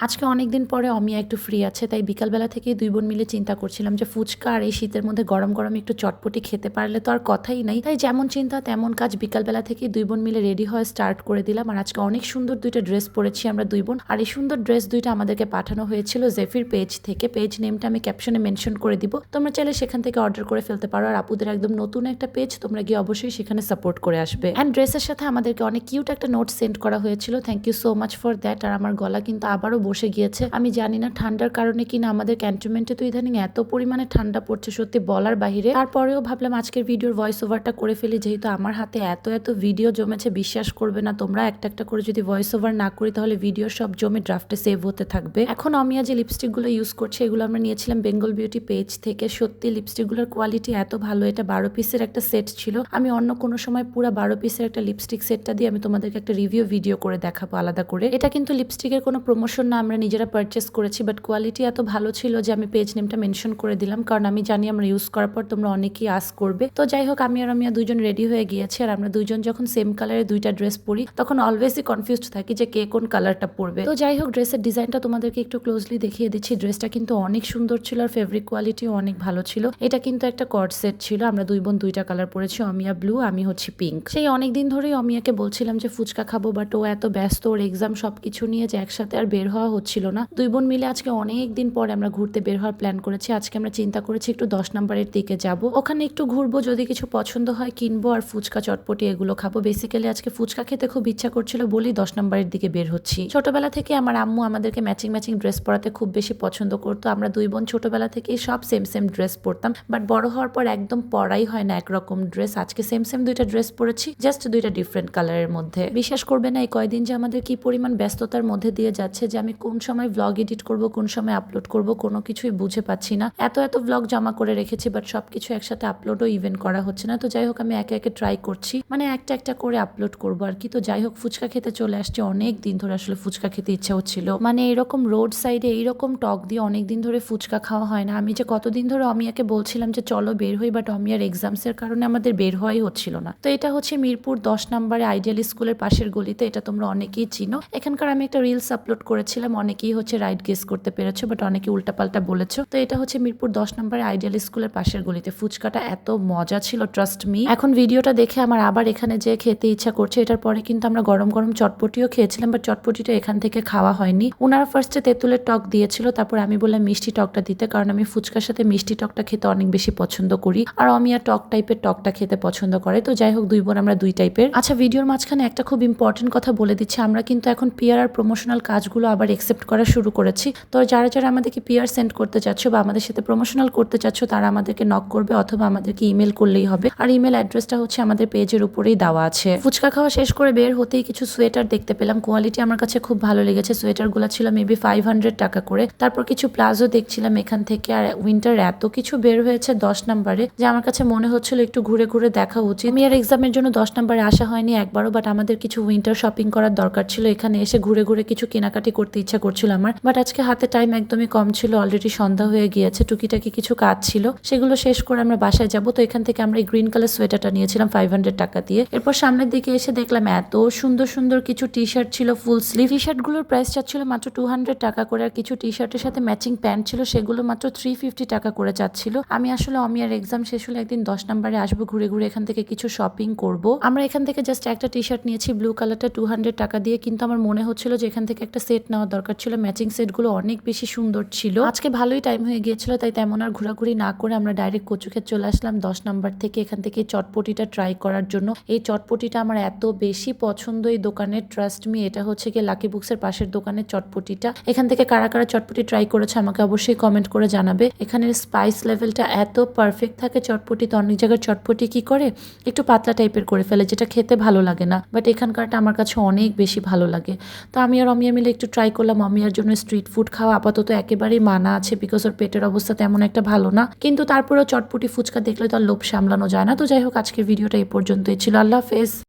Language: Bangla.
আজকে অনেকদিন পরে অমিয়া একটু ফ্রি আছে, তাই বিকালবেলা থেকেই দুই বোন মিলে চিন্তা করছিলাম যে ফুচকা আর এই শীতের মধ্যে গরম গরম একটু চটপটি খেতে পারলে তো আর কথাই নাই। তাই যেমন চিন্তা, তেমন কাজ বিকালবেলা থেকেই দুই বোন মিলে রেডি হয়ে স্টার্ট করে দিলাম। আর আজকে অনেক সুন্দর দুইটা ড্রেস পরেছি আমরা দুই বোন। আর এই সুন্দর ড্রেস দুইটা আমাদেরকে পাঠানো হয়েছিল জেফির পেজ থেকে। পেজ নেমটা আমি ক্যাপশনে মেনশন করে দিব। তোমরা চাইলে সেখান থেকে অর্ডার করে ফেলতে পারো। আর আপুদের একদম নতুন একটা পেজ তোমরা গিয়ে অবশ্যই সেখানে সাপোর্ট করে আসবে। অ্যান্ড ড্রেসের সাথে আমাদেরকে অনেক কিউট একটা নোট সেন্ড করা হয়েছিল। Thank you so much for that আর আমার গলা কিন্তু আবারও বসে গিয়েছে। আমি জানি না ঠান্ডার কারণে কিনা আমাদের ক্যান্টনমেন্টে তো ইদানিং এত পরিমাণে ঠান্ডা পড়ছে সত্যি বলার বাহিরে। তারপরেও ভাবলাম আজকের ভিডিওর ভয়েস ওভারটা করে ফেলি, যেহেতু আমার হাতে এত এত ভিডিও জমেছে, বিশ্বাস করবে না তোমরা। একটা একটা করে যদি ভয়েস ওভার না করি, তাহলে ভিডিও সব জমে ড্রাফটে সেভ হতে থাকবে। এখন অমিয়া যে লিপস্টিকগুলো ইউজ করছে, এগুলো আমরা নিয়েছিলাম বেঙ্গল বিউটি পেজ থেকে। সত্যি লিপস্টিকগুলোর কোয়ালিটি এত ভালো, এটা বারো পিসের একটা সেট ছিল। আমি অন্য কোনো সময় পুরো বারো পিসের একটা লিপস্টিক সেটটা দিয়ে আমি তোমাদেরকে একটা রিভিউ ভিডিও করে দেখাবো আলাদা করে। এটা কিন্তু লিপস্টিকের কোনো প্রমোশন না আমরা নিজেরা পারচেস করেছি বাট কোয়ালিটি এত ভালো ছিল যে আমি পেজ নেমটা মেনশন করে দিলাম। কারণ আমি জানি আমরা ইউজ করার পর তোমরা অনেকেই আস করবে। তো যাই হোক, আমি আর আমিয়া দুজন রেডি হয়ে গিয়েছি। আর আমরা দুজন যখন সেম কালারের দুইটা ড্রেস পরি, তখন অলওয়েজই কনফিউজড থাকি যে কে কোন কালারটা পরবে। তো যাই হোক ড্রেসের ডিজাইনটা তোমাদেরকে একটু ক্লোজলি দেখিয়ে দিচ্ছি। ড্রেসটা কিন্তু অনেক সুন্দর ছিল আর ফেব্রিক কোয়ালিটিও অনেক ভালো ছিল। এটা কিন্তু একটা কট সেট ছিল। আমরা দুই বোন দুইটা কালার পরেছি, অমিয়া ব্লু আমি হচ্ছি পিঙ্ক সেই অনেক দিন ধরেই অমিয়াকে বলছিলাম যে ফুচকা খাব বাট ও এত ব্যস্ত, ওর এক্সাম সবকিছু নিয়ে যে একসাথে আর বের হওয়া হচ্ছিল না। দুই বোন মিলে আজকে অনেক দিন পরে আমরা ঘুরতে বের হওয়ার প্ল্যান করেছি। আজকে আমরা চিন্তা করেছি একটু দশ নম্বরের দিকে যাব। ওখানে একটু ঘুরবো, যদি কিছু পছন্দ হয় কিনবো আর ফুচকা, চটপটি এগুলো খাব। বেসিক্যালি আজকে ফুচকা খেতে খুব ইচ্ছা করছিল বলেই দশ নম্বরের দিকে বের হচ্ছি। ছোটবেলা থেকে আমার আম্মু আমাদেরকে ম্যাচিং ম্যাচিং ড্রেস পরাতে খুব বেশি পছন্দ করতো। আমরা দুই বোন ছোটবেলা থেকেই সব সেম সেম ড্রেস পরতাম। বাট বড় হওয়ার পর একদম পরাই হয় না একরকম ড্রেস আজকে সেম সেম দুইটা ড্রেস পরেছি জাস্ট দুইটা ডিফারেন্ট কালারের মধ্যে। বিশ্বাস করবে না এই কয়দিন যে আমাদের কি পরিমাণ ব্যস্ততার মধ্যে দিয়ে যাচ্ছে যে আমি কোন সময় ব্লগ এডিট করব, কোন সময় আপলোড করব, কোনো কিছুই বুঝে পাচ্ছি না। এত এত ব্লগ জমা করে রেখেছি বাট সবকিছু একসাথে আপলোডও ইভেন করা হচ্ছে না। তো যাই হোক, আমি একে একে ট্রাই করছি। মানে একটা একটা করে আপলোড করব আর কি। তো যাই হোক, ফুচকা খেতে চলে আসছে। অনেক দিন ধরে আসলে ফুচকা খেতে ইচ্ছা হচ্ছিল। মানে এরকম রোড সাইডে এইরকম টক দিয়ে অনেক দিন ধরে ফুচকা খাওয়া হয় না। আমি যে কতদিন ধরে অমিয়াকে বলছিলাম যে চলো বের হই বাট অমিয়ার এক্সামস এর কারণে আমাদের বের হওয়াই হচ্ছিল না। তো এটা হচ্ছে মিরপুর দশ নম্বরে আইডিয়াল স্কুলের পাশের গলিতে, এটা তোমরা অনেকেই চিনো। এখানকার আমি একটা রিলস আপলোড করেছিলাম অনেকেই হচ্ছে রাইড গেস করতে পেরেছ বাট অনেকে উল্টাপাল্টা বলেছ। তো এটা হচ্ছে মিরপুর দশ নম্বরে আইডিয়াল স্কুলের পাশের গলিতে। ফুচকাটা এত মজা ছিল ট্রাস্ট মি এখন ভিডিওটা দেখে আমার আবার এখানে যে খেতে ইচ্ছা করছে। এটার পরে কিন্তু আমরা গরম গরম চটপটিও খেয়েছিলাম বাট চটপটিটা এখান থেকে খাওয়া হয়নি। ওনারা ফার্স্টে তেঁতুলের টক দিয়েছিল, তারপর আমি বললাম মিষ্টি টকটা দিতে, কারণ আমি ফুচকার সাথে মিষ্টি টকটা খেতে অনেক বেশি পছন্দ করি। আর অমিয়া টক টাইপের টকটা খেতে পছন্দ করে। তো যাই হোক, দুই বোন আমরা দুই টাইপের আচ্ছা ভিডিওর মাঝখানে একটা খুব ইম্পর্টেন্ট কথা বলে দিচ্ছি। আমরা কিন্তু এখন পিয়ার আর প্রমোশনাল কাজগুলো আবার একসেপ্ট করা শুরু করেছি। তো যারা যারা আমাদেরকে পিয়ার সেন্ড করতে চাচ্ছ বা আমাদের সাথে প্রমোশনাল করতে চাচ্ছ, তারা আমাদেরকে নক করবে অথবা আমাদেরকে ইমেল করলেই হবে। আর ইমেল অ্যাড্রেসটা হচ্ছে আমাদের পেজের উপরেই দেওয়া আছে। ফুচকা খাওয়া শেষ করে বের হতেই কিছু সোয়েটার দেখতে পেলাম। কোয়ালিটি আমার কাছে খুব ভালো লেগেছে। সোয়েটারগুলো ছিল মেবি ফাইভ হান্ড্রেড টাকা করে। তারপর কিছু প্লাজো দেখছিলাম এখান থেকে। আর উইন্টার এত কিছু বের হয়েছে দশ নাম্বারে যে আমার কাছে মনে হচ্ছিল একটু ঘুরে ঘুরে দেখা উচিত। আমি আর এক্সামের জন্য দশ নাম্বারে আসা হয়নি একবারও বাট আমাদের কিছু উইন্টার শপিং করার দরকার ছিল। এখানে এসে ঘুরে ঘুরে কিছু কেনাকাটি করতে ইচ্ছা করছিল আমার বাট আজকে হাতে টাইম একদমই কম ছিল অলরেডি সন্ধ্যা হয়ে গিয়েছে, টুকিটাকি কিছু কাজ ছিল, সেগুলো শেষ করে আমরা বাসায় যাব। তো এখান থেকে আমরা এই গ্রিন কালার সোয়েটারটা নিয়েছিলাম ফাইভ হান্ড্রেড টাকা দিয়ে। এরপর সামনের দিকে এসে দেখলাম এত সুন্দর সুন্দর কিছু টি শার্ট ছিল ফুল স্লিভ টি শার্টগুলোর প্রাইস চাচ্ছিল মাত্র টু হান্ড্রেড টাকা করে, আর কিছু টি শার্টের সাথে ম্যাচিং প্যান্ট ছিল, সেগুলো মাত্র থ্রি ফিফটি টাকা করে চাচ্ছিল আমি আসলে অমিয়ার এক্সাম শেষ হলে একদিন দশ নম্বরে আসব, ঘুরে ঘুরে এখান থেকে কিছু শপিং করব। আমরা এখান থেকে জাস্ট একটা টি শার্ট নিয়েছি ব্লু কালারটা টু হান্ড্রেড টাকা দিয়ে, কিন্তু আমার মনে হচ্ছিল যে এখান থেকে একটা সেট নেওয়া দরকার ছিল ম্যাচিং সেটগুলো অনেক বেশি সুন্দর ছিল। আজকে ভালোই টাইম হয়ে গিয়েছিল, তাই তেমন আর ঘোরাঘুরি না করে আমরা ডাইরেক্ট কচুক্ষেত চলে আসলাম দশ নাম্বার থেকে এখান থেকে চটপটিটা ট্রাই করার জন্য। এই চটপটিটা আমার এত বেশি পছন্দ এই দোকানের ট্রাস্ট মি এটা হচ্ছে গিয়ে লাকি বুকসের পাশের দোকানের চটপটিটা। এখান থেকে কারা কারা চটপটি ট্রাই করেছে আমাকে অবশ্যই কমেন্ট করে জানাবে। এখানের স্পাইস লেভেলটা এত পারফেক্ট থাকে চটপটিতে অনেক জায়গায় চটপটি কি করে? একটু পাতলা টাইপের করে ফেলে, যেটা খেতে ভালো লাগে না। বাট এখানকারটা আমার কাছে অনেক বেশি ভালো লাগে। তো আমি আর অমিয়া মিলে একটু ট্রাই করলাম অমিয়ার জন্য স্ট্রিট ফুড খাওয়া আপাতত একেবারেই মানা আছে বিকজ ওর পেটের অবস্থা তেমন একটা ভালো না। কিন্তু তারপরেও চটপটি ফুচকা দেখলে তো আর লোভ সামলানো যায় না। তো যাই হোক, আজকের ভিডিওটা এই পর্যন্তই ছিল। আল্লাহ হাফেজ।